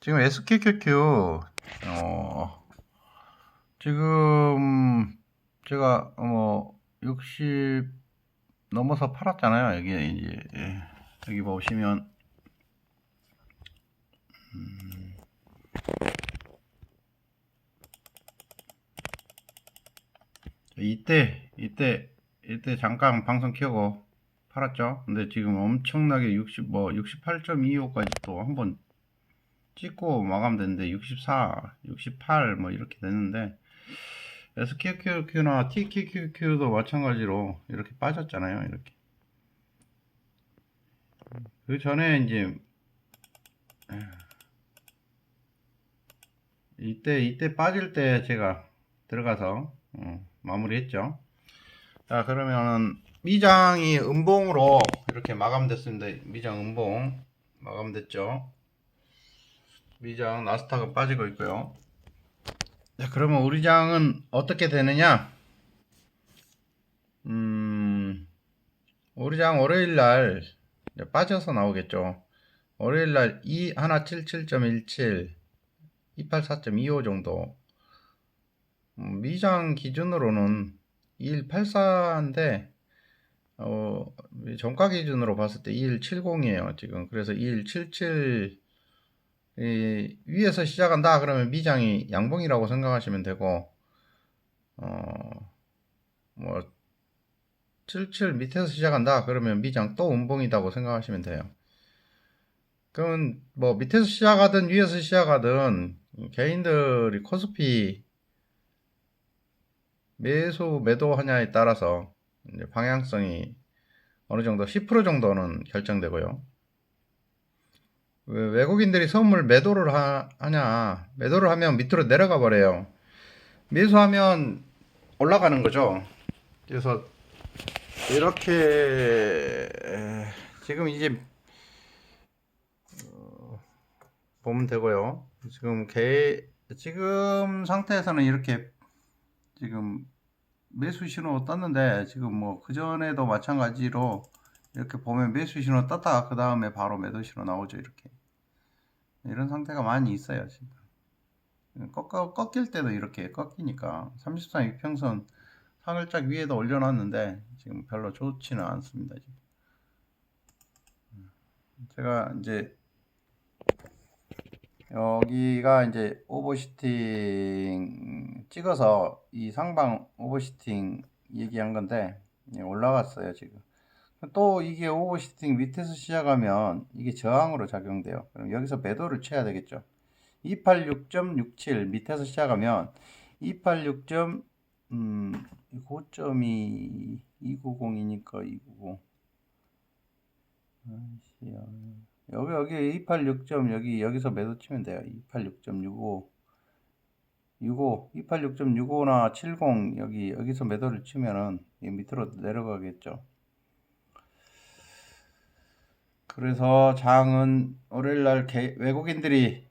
지금 SQQQ 어 지금 제가 뭐60 넘어서 팔았잖아요. 여기 이제 예. 여기 보시면 음, 이때 이때 이때 잠깐 방송 켜고 팔았죠. 근데 지금 엄청나게 60 뭐 68.25까지 또 한번 찍고 마감됐는데 64, 68 뭐 이렇게 됐는데 SQQQ나 TQQQ도 마찬가지로 이렇게 빠졌잖아요. 이렇게. 그 전에 이제 이때 이때 빠질 때 제가 들어가서 어, 마무리했죠. 자 그러면은 미장이 음봉으로 이렇게 마감됐습니다. 미장 음봉 마감됐죠. 미장 나스닥은 빠지고 있고요. 자, 그러면 우리 장은 어떻게 되느냐? 음, 우리 장 월요일 날 빠져서 나오겠죠. 월요일 날 2, 하나 77.17, 284.25 정도. 음, 미장 기준으로는 2184인데, 어, 정가 기준으로 봤을 때 2170이에요, 지금. 그래서 2177, 이 위에서 시작한다 그러면 미장이 양봉이라고 생각하시면 되고 어뭐 77 밑에서 시작한다 그러면 미장 또 음봉이라고 생각하시면 돼요. 그러면 뭐 밑에서 시작하든 위에서 시작하든 개인들이 코스피 매수 매도 하냐에 따라서 방향성이 어느 정도 10% 정도는 결정되고요. 왜 외국인들이 선물 매도를 하, 냐 매도를 하면 밑으로 내려가 버려요. 매수하면 올라가는 거죠. 그래서 이렇게 지금 이제 어, 보면 되고요. 지금 개 지금 상태에서는 이렇게 지금 매수 신호 떴는데 지금 뭐 그 전에도 마찬가지로 이렇게 보면 매수 신호 떴다가 그 다음에 바로 매도 신호 나오죠 이렇게 이런 상태가 많이 있어요 지금 꺾, 꺾일 때도 이렇게 꺾이니까 33 이평선 살짝 위에다 올려놨는데 지금 별로 좋지는 않습니다 지금. 제가 이제 여기가 이제 오버시팅 찍어서 이 상방 오버시팅 얘기한 건데 예, 올라갔어요 지금 또 이게 오버시팅 밑에서 시작하면 이게 저항으로 작용돼요. 그럼 여기서 매도를 쳐야 되겠죠. 286.67 밑에서 시작하면 286. 음, 고점이 290이니까 290. 아이씨야. 여기 여기 286. 여기 여기서 매도 치면 돼요. 286.65. 65, 286.65나 70 여기 여기서 매도를 치면은 밑으로 내려가겠죠. 그래서 장은 월요일 날 외국인들이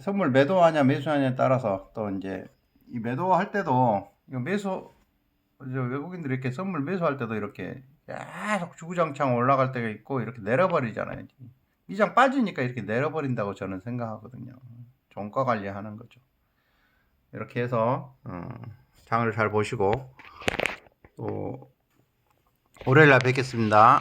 선물 매도하냐 매수하냐에 따라서 또 이제 이 매도할 때도 이거 매수 외국인들이 이렇게 선물 매수할 때도 이렇게 계속 주구장창 올라갈 때가 있고 이렇게 내려버리잖아요. 이 장 빠지니까 이렇게 내려버린다고 저는 생각하거든요. 종가 관리하는 거죠. 이렇게 해서 어, 장을 잘 보시고 또 월요일 날 뵙겠습니다.